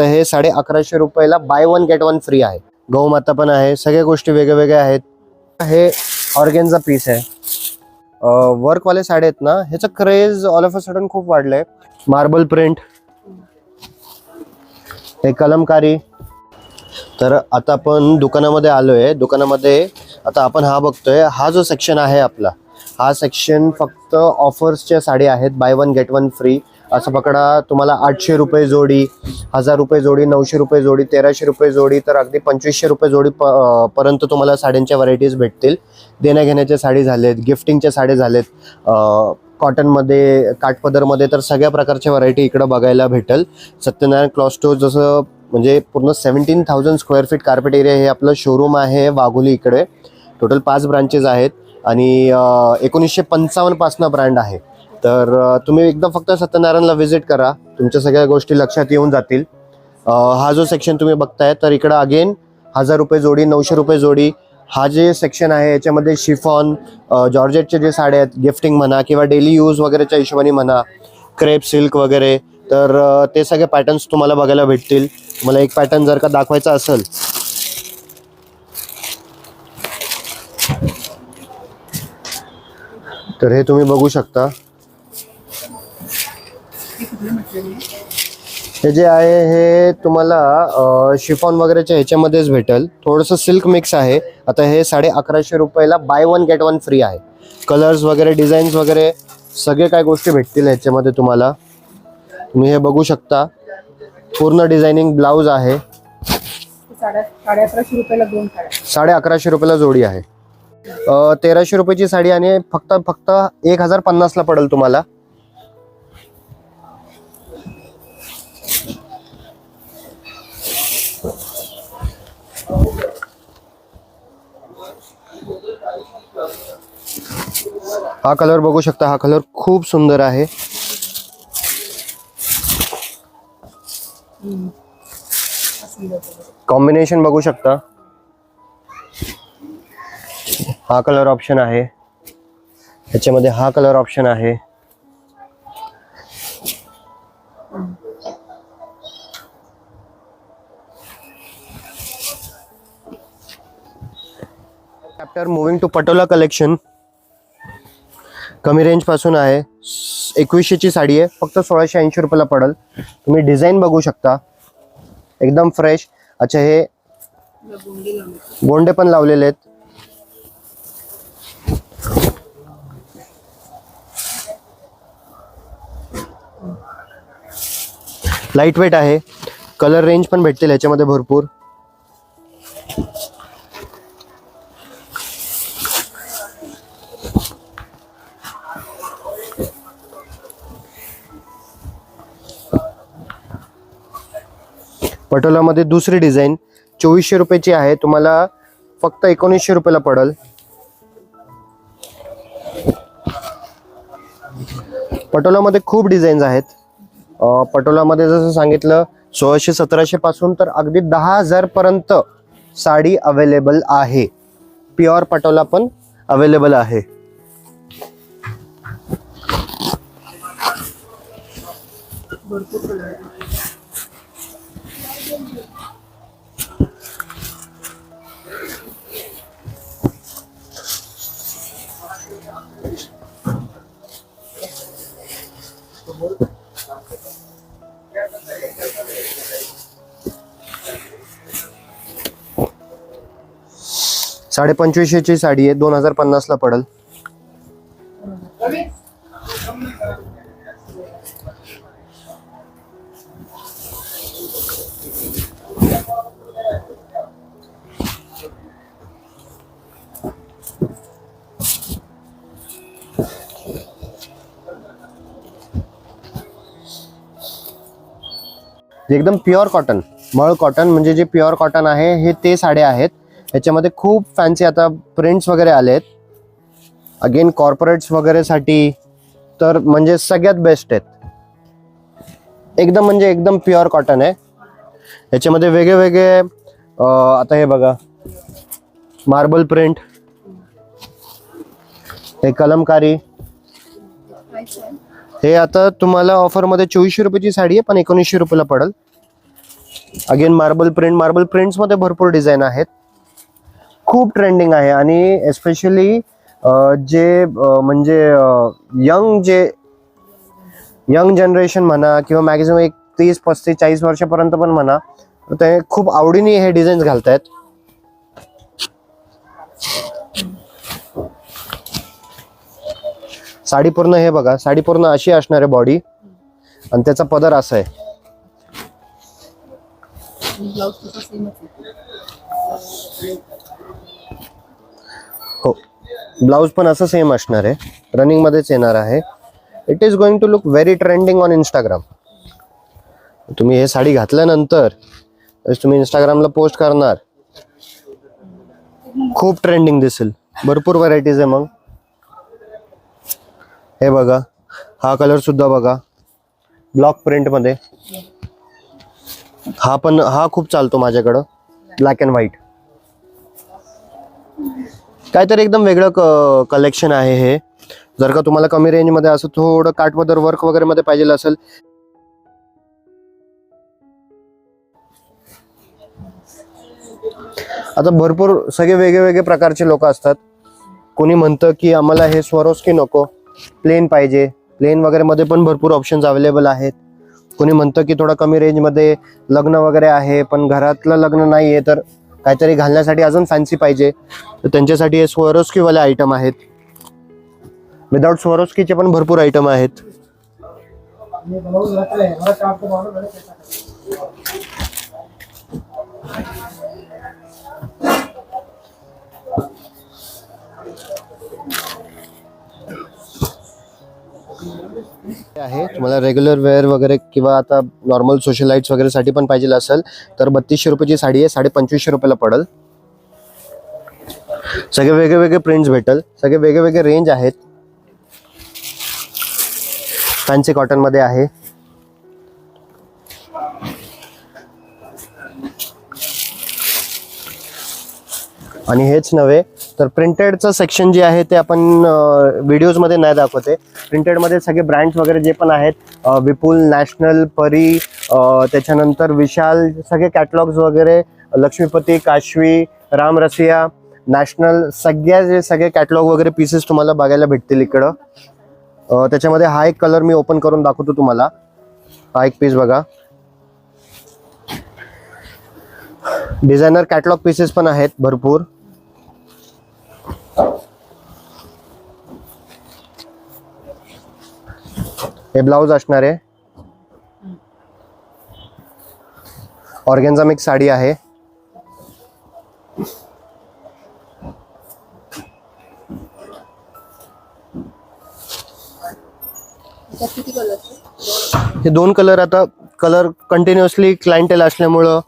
तर हे साडे अकराशे रुपयाला buy one get one free आहे. गौमाता पण आहे सगळ्या गोष्टी वेगळ्या वेगळ्या आहेत. हे ऑर्गेनचा पीस आहे. वर्कवाले साडे आहेत ना ह्याचं craze all of a sudden खूप वाढलंय. मार्बल प्रिंट हे कलमकारी. तर आता आपण दुकानामध्ये आलोय. दुकानामध्ये आता आपण हा बघतोय. हा जो सेक्शन आहे आपला हा सेक्शन फक्त ऑफर्सच्या साडी आहेत. Buy one get one free असं पकडा. तुम्हाला आठशे रुपये जोडी हजार रुपये जोडी नऊशे रुपये जोडी तेराशे रुपये जोडी तर अगदी पंचवीसशे रुपये जोडी प पर्यंत तुम्हाला साड्यांच्या व्हरायटीज भेटतील. देण्याघेण्याच्या साडी झालेत गिफ्टिंगच्या साडी झालेत कॉटनमध्ये काठपदरमध्ये तर सगळ्या प्रकारच्या व्हरायटी इकडं बघायला भेटेल. सत्यनारायण क्लॉथ स्टोर जसं म्हणजे पूर्ण seventeen thousand square feet carpet area हे आपलं शोरूम आहे वाघोली इकडे. टोटल पाच ब्रांचेस आहेत आणि एकोणीसशे पंचावन्नपासनं ब्रँड आहे. तर तुम्ही एकदा फक्त सत्यनारायणला व्हिजिट करा. तुमच्या सगळ्या गोष्टी लक्षात येऊन जातील. हा जो सेक्शन तुम्ही बघताय तर इकडं अगेन हजार रुपये जोडी नऊशे रुपये जोडी हा जे सेक्शन आहे याच्यामध्ये शिफॉन जॉर्जेटचे जे साड्या आहेत गिफ्टिंग म्हणा किंवा डेली यूज वगैरेच्या हिशोबाने म्हणा क्रेप सिल्क वगैरे तर ते सगळे पॅटर्न्स तुम्हाला बघायला भेटतील. मला एक पॅटर्न जर का दाखवायचा असेल. तर हे तुम्ही बघू शकता. हे जे आहे हे तुम्हाला शिफॉन वगैरेच्या ह्याच्यामध्येच भेटेल. थोडंसं सिल्क मिक्स आहे. आता हे साडे अकराशे रुपयाला buy one get one free आहे. कलर्स वगैरे डिझाईन्स वगैरे सगळे काय गोष्टी भेटतील ह्याच्यामध्ये तुम्हाला. तुम्ही हे बघू शकता. पूर्ण डिझायनिंग ब्लाऊज आहे. साडे अकराशे रुपयाला दोन साड्या. साडे अकराशे रुपयाला जोडी आहे. तेराशे रुपयाची साडी आणि फक्त फक्त एक हजार पन्नासला पडेल तुम्हाला. हा कलर बघू शकता हा कलर खूप सुंदर आहे. कॉम्बिनेशन बघू शकता. हा कलर ऑप्शन आहे. त्याच्यामध्ये हा कलर ऑप्शन आहे. Tractor moving to patola collection कमी रेंजपासून आहे. एकवीसशेची साडी आहे. फक्त सोळाशे ऐंशी रुपयाला पडेल. तुम्ही डिझाईन बघू शकता. एकदम फ्रेश अच्छा हे गोंडे पण लावलेले आहेत. लाइट वेट आहे. कलर रेंज पण भेटतील ह्याच्यामध्ये भरपूर. पटोलामध्ये दुसरी डिझाईन. चोवीसशे रुपयाची आहे. तुम्हाला फक्त एकोणीसशे रुपयाला पडेल. पटोलामध्ये खूप डिझाईन्स आहेत. पटोलामध्ये जसं सांगितलं सोळाशे सतराशे पासून तर अगदी दहा हजार पर्यंत साडी अवेलेबल आहे. प्युअर पटोला पण अवेलेबल आहे. भरपूर साडे पंचवीसशेची साडी आहे दोन हजार पन्नासला पडेल. एकदम प्युअर कॉटन मळ कॉटन म्हणजे जे प्युअर कॉटन आहे हे ते साड्या आहेत. ह्याच्यामध्ये खूप फॅन्सी आता प्रिंट्स वगैरे आले आहेत अगेन कॉर्पोरेट्स वगैरेसाठी तर म्हणजे सगळ्यात बेस्ट आहेत. एकदम म्हणजे एकदम प्युअर कॉटन आहे. ह्याच्यामध्ये वेगळे वेगळे आता हे बघा. मार्बल प्रिंट हे कलमकारी. हे आता तुम्हाला ऑफरमध्ये चोवीसशे रुपयाची साडी आहे पण एकोणीसशे रुपयाला पडेल. अगेन मार्बल प्रिंट मार्बल प्रिंट्समध्ये भरपूर डिझाईन आहेत. खूप ट्रेंडिंग आहे आणि एस्पेशली जे म्हणजे यंग जे यंग जनरेशन म्हणा किंवा मॅक्झिमम एक तीस पस्तीस चाळीस वर्षापर्यंत पण म्हणा ते खूप आवडीने हे डिझाईन्स घालतायत. साडी पूर्ण हे बघा साडी पूर्ण अशी असणार आहे बॉडी आणि त्याचा पदर असा आहे. हो. ब्लाऊज पण असं सेम असणार आहे. रनिंगमध्येच येणार आहे. It is going to look very trending on Instagram तुम्ही हे साडी घातल्यानंतर तुम्ही इंस्टाग्रामला पोस्ट करणार. खूप ट्रेंडिंग दिसेल. भरपूर व्हरायटीज आहे मग. हे बघा. हा कलर सुद्धा बघा. ब्लॉक प्रिंटमध्ये हा पण हा खूप चालतो माझ्याकडं. ब्लॅक अँड व्हाईट काहीतरी एकदम वेगळं कलेक्शन आहे हे. जर का तुम्हाला कमी रेंजमध्ये असं थोडं काटमदर वर्क वगैरे मध्ये पाहिजे असेल. आता भरपूर सगळे वेगळे वेगळे प्रकारचे लोक असतात. कोणी म्हणतं की आम्हाला हे स्वरोस्की नको. प्लेन पाहिजे. प्लेन वगैरे मध्ये पण भरपूर ऑप्शन्स अवेलेबल आहेत. कोणी म्हणतं की थोडं कमी रेंजमध्ये लग्न वगैरे आहे पण घरातलं लग्न नाही आहे तर काहीतरी घालण्यासाठी अजून फॅन्सी पाहिजे. तर त्यांच्यासाठी हे स्वरोस्कीवाले आयटम आहेत. विदाउट स्वरोस्कीचे पण भरपूर आयटम आहेत. आहे. तुम्हाला रेग्युलर वेअर वगैरे किंवा आता नॉर्मल सोशलाइट्स वगैरे साठी पण पाहिजे असेल तर बत्तीसशे रुपयाची साडी आहे साडे पंचवीसशे रुपयाला पडेल. सगळे वेगळे वेगळे प्रिंट्स भेटल. सगळे वेगळे वेगळे रेंज आहेत. फॅन्सी कॉटनमध्ये आहे. आणि हेच नव्हे तर प्रिंटेडचं सेक्शन जे आहे ते आपण व्हिडिओजमध्ये नाही दाखवते. प्रिंटेडमध्ये सगळे ब्रँड्स वगैरे जे पण आहेत विपुल नॅशनल परी त्याच्यानंतर विशाल सगळे कॅटलॉग्स वगैरे लक्ष्मीपती काशवी राम रसिया नॅशनल सगळ्या जे सगळे कॅटलॉग वगैरे पीसेस तुम्हाला बघायला भेटतील इकडं. त्याच्यामध्ये हा एक कलर मी ओपन करून दाखवतो तुम्हाला. हा एक पीस बघा. डिझायनर कॅटलॉग पीसेस पण आहेत भरपूर. हे ब्लाऊज असणार आहे. ऑर्गेन्झा मिक्स साडी आहे. हे दोन कलर आता कलर कंटिन्युअसली क्लायंटेल असल्यामुळं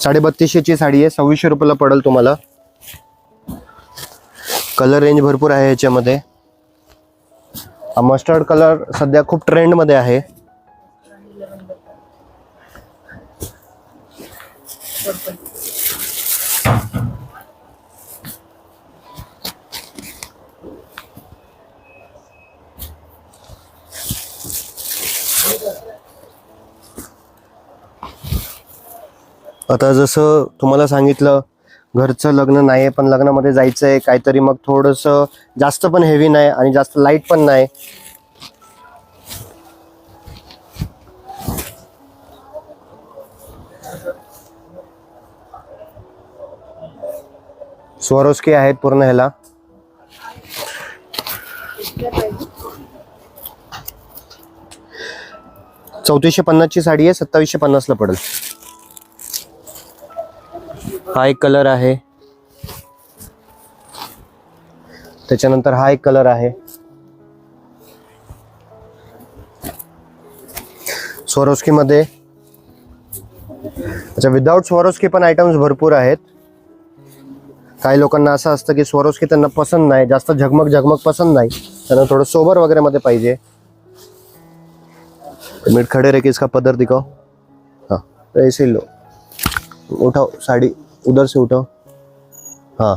साडे बत्तीसशेची साडी आहे. सव्वीसशे रुपयाला पडेल तुम्हाला. कलर रेंज भरपूर आहे याच्यामध्ये. हा मस्टर्ड कलर सध्या खूप ट्रेंडमध्ये आहे. आता जसं तुम्हाला सांगितलं घरचं लग्न नाही आहे पण लग्नामध्ये जायचं आहे काहीतरी मग थोडंसं जास्त पण हेवी नाही आणि जास्त लाइट पण नाही. स्वरोस्की आहेत पूर्ण ह्याला. चौतीसशे पन्नासची साडी आहे सत्तावीसशे पन्नासला पडेल. हा एक कलर आहे. त्याच्यानंतर हा एक कलर आहे. स्वरोस्की मध्ये अच्छा विदाउट स्वरोस्की पण भरपूर आहेत. काही लोकांना असं स्वरोस्की पसंत नाही, जास्त झगमग झगमग पसंत नाही. त्यांना थोडं सोबर वगैरे मध्ये पाहिजे. मिट खड़े रह के इसका पदर दिखाओ. हाँ तो ऐसे ही लो. उठाओ, साड़ी. उधर से उठाओ हाँ।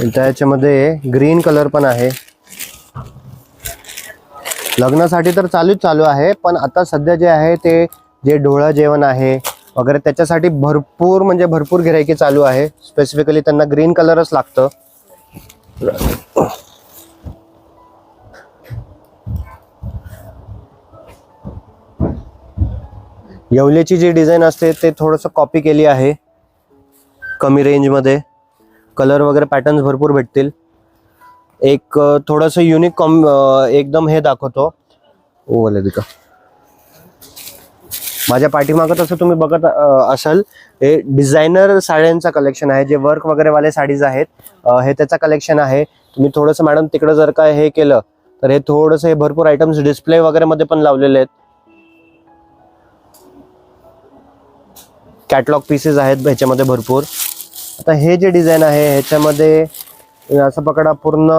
याच्यामध्ये ग्रीन कलर पण आहे. लग्नासाठी तर चालूच चालू आहे पण आता सध्या जे आहे ते जे ढोळा जेवण आहे वगैरे त्याच्यासाठी भरपूर म्हणजे भरपूर गिरायकी चालू आहे. स्पेसिफिकली त्यांना ग्रीन कलरच लागतं. येवल्याची जी डिझाईन असते ते थोडंसं कॉपी केली आहे. कमी रेंजमध्ये कलर वगैरे पॅटर्न्स भरपूर भेटतील. एक थोडंसं युनिक कॉम एकदम हे दाखवतो. ओ दिका माझ्या पाठीमागं तसं तुम्ही बघत असाल हे डिझायनर साड्यांचं कलेक्शन आहे जे वर्क वगैरे वाले साडीज आहेत हे त्याचं कलेक्शन आहे. तुम्ही थोडंसं मॅडम तिकडं जर का हे केलं तर हे थोडंसं हे भरपूर आयटम्स डिस्प्ले वगैरे मध्ये पण लावलेले आहेत. कॅटलॉग पीसेस आहेत ह्याच्यामध्ये भरपूर. आता हे जे डिझाईन आहे ह्याच्यामध्ये असं पकडा पूर्ण.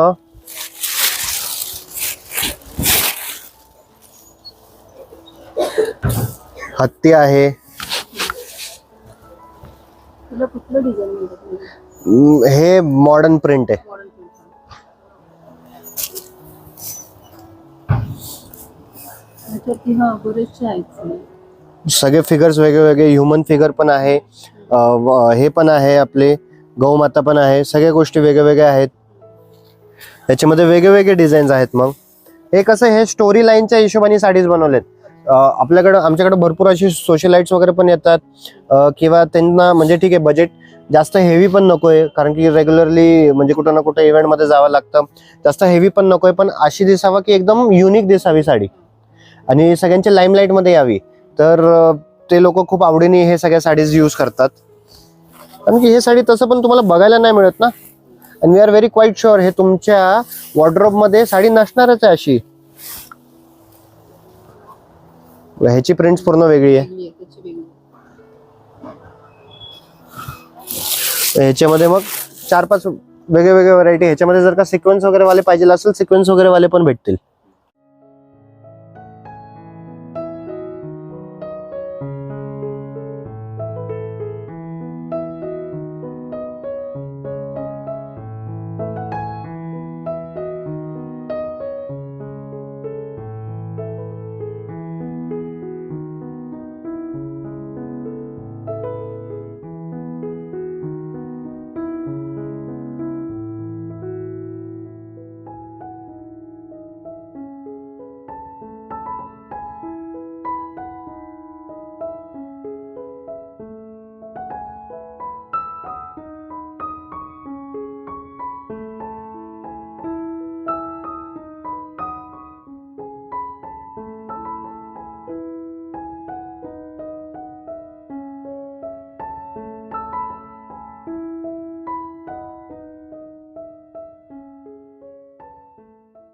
हत्ती आहे. हे मॉडर्न प्रिंट आहे. हा सगळे फिगर्स वेगळे वेगळे ह्युमन फिगर पण आहे. हे पण आहे आपले गौमाता पण आहे सगळ्या गोष्टी वेगळ्या वेगळ्या आहेत. त्याच्यामध्ये वेगळे वेगळे डिझाईन्स आहेत मग. हे कसं हे स्टोरी लाईनच्या हिशोबाने साडीज बनवलेत. आपल्याकडं आमच्याकडे भरपूर अशी सोशलाईट्स वगैरे पण येतात. किंवा त्यांना म्हणजे ठीक आहे बजेट जास्त हेवी पण नको आहे कारण की रेग्युलरली म्हणजे कुठं ना कुठं इव्हेंटमध्ये जावं लागतं. जास्त हेवी पण नको आहे पण अशी दिसावं की एकदम युनिक दिसावी साडी. आणि सगळ्यांच्या लाईमलाईटमध्ये यावी. तर ते लोक खूप आवडीने हे सगळ्या साडीज यूज करतात. कारण की हे साडी तसं पण तुम्हाला बघायला नाही मिळत ना. आणि we are very quite sure हे तुमच्या वॉर्ड्रोबमध्ये साडी नसणारच आहे अशी. ह्याची प्रिंट पूर्ण वेगळी आहे. ह्याच्यामध्ये मग चार पाच वेगळे वेगळे व्हरायटी ह्याच्यामध्ये जर का सिक्वेन्स वगैरे वाले पाहिजे असेल सिक्वेन्स वगैरे वाले पण भेटतील.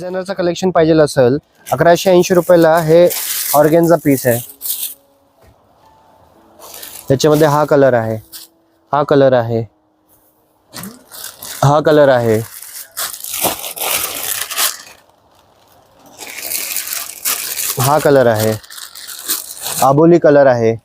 डिझायनरचं कलेक्शन पाहिजे असेल अकराशे ऐंशी रुपयाला हे ऑर्गेनचा पीस आहे. त्याच्यामध्ये हा कलर आहे. हा कलर आहे. हा कलर आहे. हा कलर आहे. आबोली कलर आहे.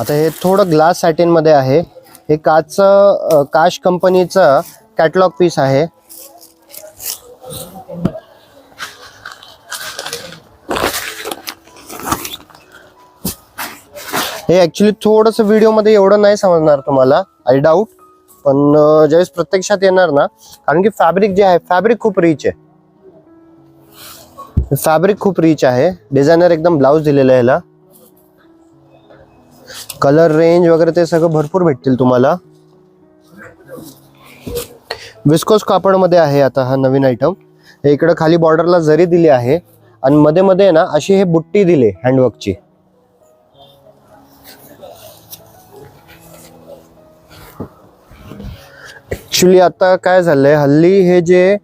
आता हे थोडं ग्लास सॅटिनमध्ये आहे. हे काच काश कंपनीचं कॅटलॉग पीस आहे. हे ॲक्च्युली थोडंसं व्हिडिओमध्ये एवढं नाही समजणार तुम्हाला आय डाऊट पण ज्यावेळेस प्रत्यक्षात येणार ना कारण की फॅब्रिक जे आहे फॅब्रिक खूप रिच आहे. फॅब्रिक खूप रिच आहे. डिझायनर एकदम ब्लाऊज दिलेला आहे ह्याला कलर रेंज वगैरे ते सगळं भरपूर भेटतील तुम्हाला. विस्कोस कापडमध्ये आहे आता हा नवीन आयटम हे इकडं खाली बॉर्डरला जरी दिली आहे आणि मध्ये मध्ये ना अशी हे बुट्टी दिली हँडवर्कची ॲक्च्युली आता काय झालंय हल्ली हे जे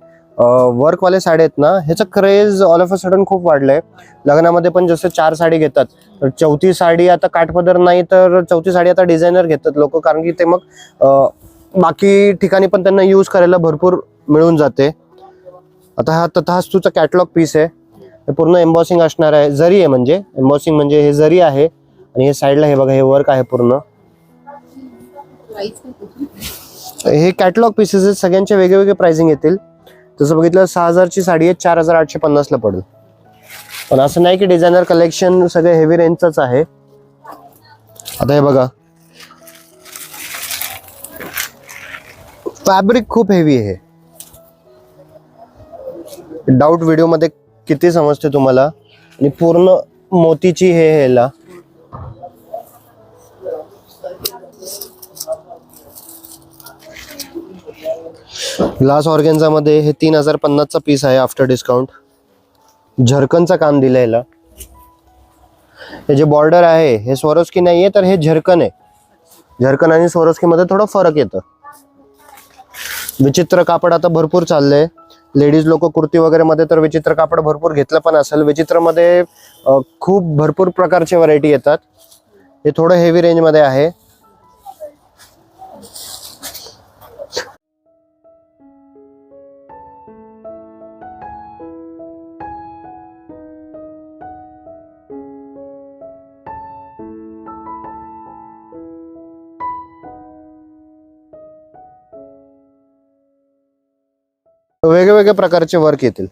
वर्कवाले साडी आहेत ना ह्याचं craze all of a sudden खूप वाढलंय. लग्नामध्ये पण जसं चार साडी घेतात तर चौथी साडी आता काठपदर नाही तर चौथी साडी आता डिझायनर घेतात लोक कारण की ते मग बाकी ठिकाणी पण त्यांना यूज करायला भरपूर मिळून जाते. आता हा तथास्तूचा कॅटलॉग पीस आहे. हे पूर्ण एम्बॉसिंग असणार आहे जरी आहे म्हणजे एम्बॉसिंग म्हणजे हे जरी आहे आणि हे साईडला हे बघा हे वर्क आहे पूर्ण. हे कॅटलॉग पीसेस आहेत सगळ्यांचे वेगवेगळे प्राइसिंग येतील. तसं बघितलं सहा हजारची साडी आहे चार हजार आठशे पन्नासला पडेल. पण असं नाही की डिझायनर कलेक्शन सगळं हेवी रेंजचंच आहे. आता हे बघा. फॅब्रिक खूप हेवी आहे. डाऊट व्हिडिओमध्ये किती समजते तुम्हाला? आणि पूर्ण मोतीची हे ह्याला ग्लास ऑर्गेन्झामध्ये हे तीन हजार पन्नासचा पीस आहे आफ्टर डिस्काउंट झरकनचं काम दिलं याला. हे जे बॉर्डर आहे हे स्वरोस्की नाही आहे तर हे झरकन आहे. झरकन आणि स्वरोस्कीमध्ये थोडं फरक येतं. विचित्र कापड आता भरपूर चाललंय. लेडीज लोक कुर्ती वगैरे मध्ये तर विचित्र कापड भरपूर घेतलं पण असेल. विचित्रमध्ये खूप भरपूर प्रकारचे व्हरायटी येतात. हे थोडं हेवी रेंजमध्ये आहे. वेगवेगळ्या प्रकारचे वर्क येतील.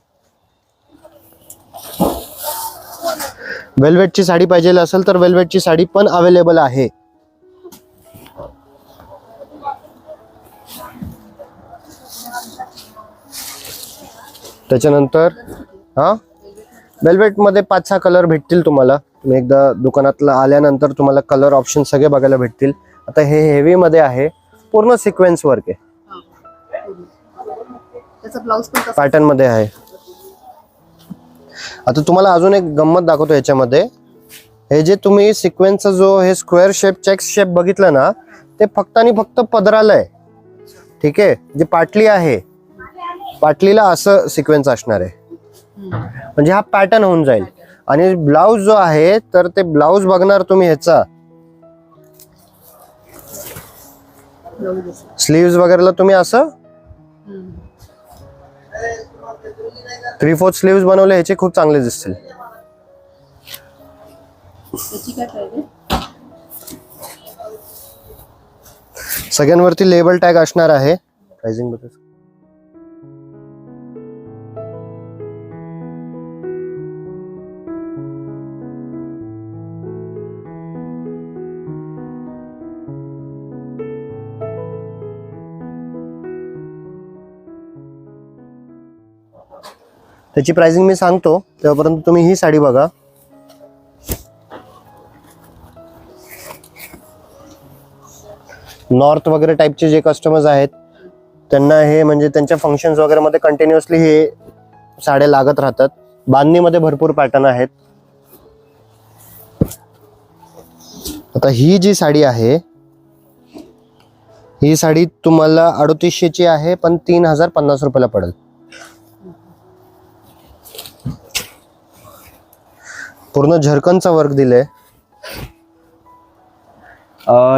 वेल्वेटची साडी पाहिजे असेल तर वेल्वेटची साडी पण अवेलेबल आहे. त्याच्यानंतर हा? वेल्वेटमध्ये पाच सहा कलर भेटतील तुम्हाला. तुम्ही एकदा दुकानातला आल्यानंतर तुम्हाला कलर ऑप्शन सगळे बघायला भेटतील. आता हे हेवीमध्ये आहे. पूर्ण सिक्वेन्स वर्क आहे. त्याचा ब्लाऊज पण तसा पॅटर्नमध्ये आहे. आता तुम्हाला अजून एक गंमत दाखवतो याच्यामध्ये. हे जे तुम्ही सिक्वेन्सचा जो हे स्क्वेअर शेप चेक्स शेप बघितलं ना ते फक्त आणि फक्त पदराला आहे ठीक आहे? जी पाटली आहे पाटलीला असं सिक्वेन्स असणार आहे. म्हणजे हा पॅटर्न होऊन जाईल. आणि ब्लाऊज जो आहे तर ते ब्लाऊज बघणार तुम्ही ह्याचा. स्लीव्ज वगैरेला तुम्ही असं? थ्री फोर्थ स्लीव्ज बनवले ह्याचे खूप चांगले दिसतील. सगळ्यांवरती लेबल टॅग असणार आहे. प्राइसिंगबद्दल. त्याची प्राइसिंग मी सांगतो. तेव्हापर्यंत तुम्ही ही साडी बघा. नॉर्थ वगैरे टाईपचे जे कस्टमर्स आहेत त्यांना हे म्हणजे त्यांच्या फंक्शन्स वगैरे मध्ये कंटिन्युअसली हे साड्या लागत राहतात. बांधणीमध्ये भरपूर पॅटर्न आहेत. आता ही जी साडी आहे ही साडी तुम्हाला अडतीसशेची आहे पण तीन हजार पन्नास रुपयाला पडेल. पूर्ण झरकनचा वर्क दिलाय.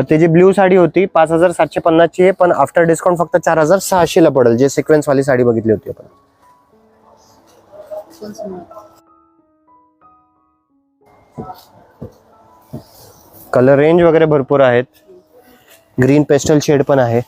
त्याची ब्ल्यू साडी होती पाच हजार सातशे पन्नासची आहे पण आफ्टर डिस्काउंट फक्त चार हजार सहाशे ला पडेल जे सिक्वेन्स वाली साडी बघितली होती आपण. कलर रेंज वगैरे भरपूर आहेत. ग्रीन पेस्टल शेड पण आहे.